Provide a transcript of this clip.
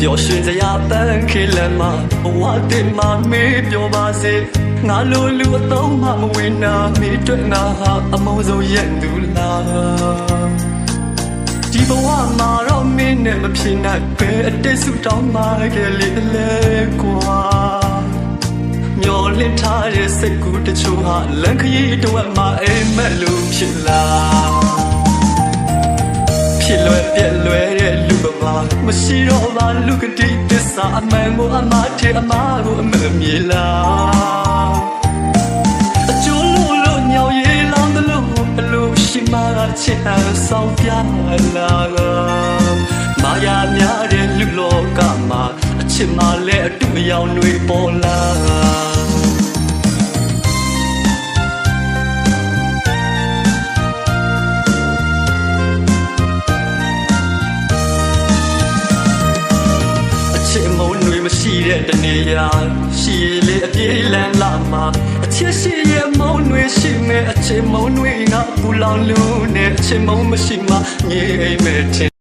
ပျော်ရွှင်စရာပန်းခေလမ်းမှာဘဝတင်မှာမေးပြောပါစေငါလိုလူအသုံးမှမဝင်နာမိတွေ့ငါဟာအမုန်းဆုံးရဲ့သူလားဒီဘဝမှာတော့မင်းနဲ့မဖြစ်နိုင်ပဲအတိတ်ဆူတောင်းမှခဲ့လေလေကွာမျောလင့်ထားတဲ့စိတ်ကူးတချို့ဟာလန်ခရီးတော့မှအိမ်မက်လို့ဖြစ်လာဖြစ်လွယ်ပြက်လွယ်တဲ့လူပ မာမရှိတော့ပါလူကတိသစ္စာအမှန်ကိုအမှားထဲအမှားကိုအမှန်မြေလားအကျိုးလို့လို့ညောင်ရည်လောင်းတယ်လို့အလိုရှိမှချစ်အဆောင်ပြလာကမာယာများတဲ့လူလောကမှာအချစ်မှလည်းအတူအယောင်တွေပေါ်လာ ချစ်မုန်းတွေမရှိတဲ့တနေရာရှိရလေအပြေးလန်းလာမှာအချစ်ရှိရဲ့မုန်းတွေရှိမဲ့အချစ်မုန်းတွေငါပူလောင်လို့နဲ့အချစ်မုန်းမရှိမှငြိမ်မဲ့ထင်